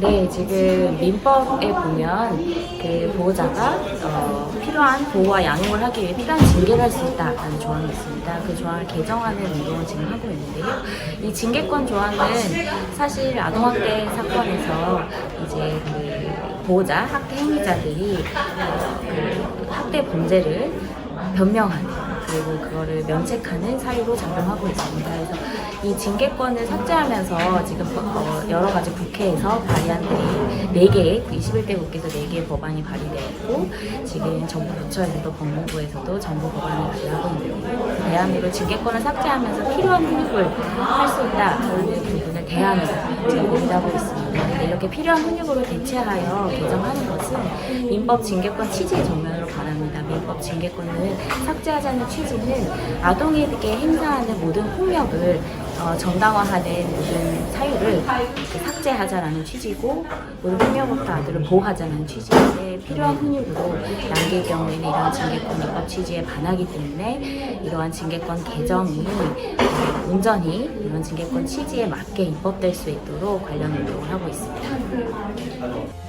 네, 지금 민법에 보면 그 보호자가 어, 필요한 보호와 양육을 하기 위해 필요한 징계를 할 수 있다라는 조항이 있습니다. 그 조항을 개정하는 운동을 지금 하고 있는데요. 이 징계권 조항은 사실 아동학대 사건에서 이제 그 보호자, 학대 행위자들이 어, 그 학대 범죄를 변명하는 그리고 그거를 면책하는 사유로 작용하고 있습니다. 그래서 이 징계권을 삭제하면서 지금 어, 여러 가지 국회에서 발의한 네 4개, 21대 국회에서 4개의 법안이 발의되었고 지금 정부 부처에서도 법무부에서도 정부 법안을 발의하고 있는데요. 그 대안으로 징계권을 삭제하면서 필요한 훈육을 할 수 있다라는 부분을 대안으로 지금 논의하고 있습니다. 이렇게 필요한 훈육으로 대체하여 개정하는 것은 민법 징계권 취지 정면으로 민법 징계권을 삭제하자는 취지는 아동에게 행사하는 모든 폭력을 어, 정당화하는 모든 사유를 삭제하자라는 취지고 모든 폭력부터 아들을 보호하자는 취지인데 필요한 훈육으로 남길 경우에는 이러한 징계권 민법 취지에 반하기 때문에 이러한 징계권 개정이 어, 온전히 이런 징계권 취지에 맞게 입법될 수 있도록 관련 운동을 하고 있습니다.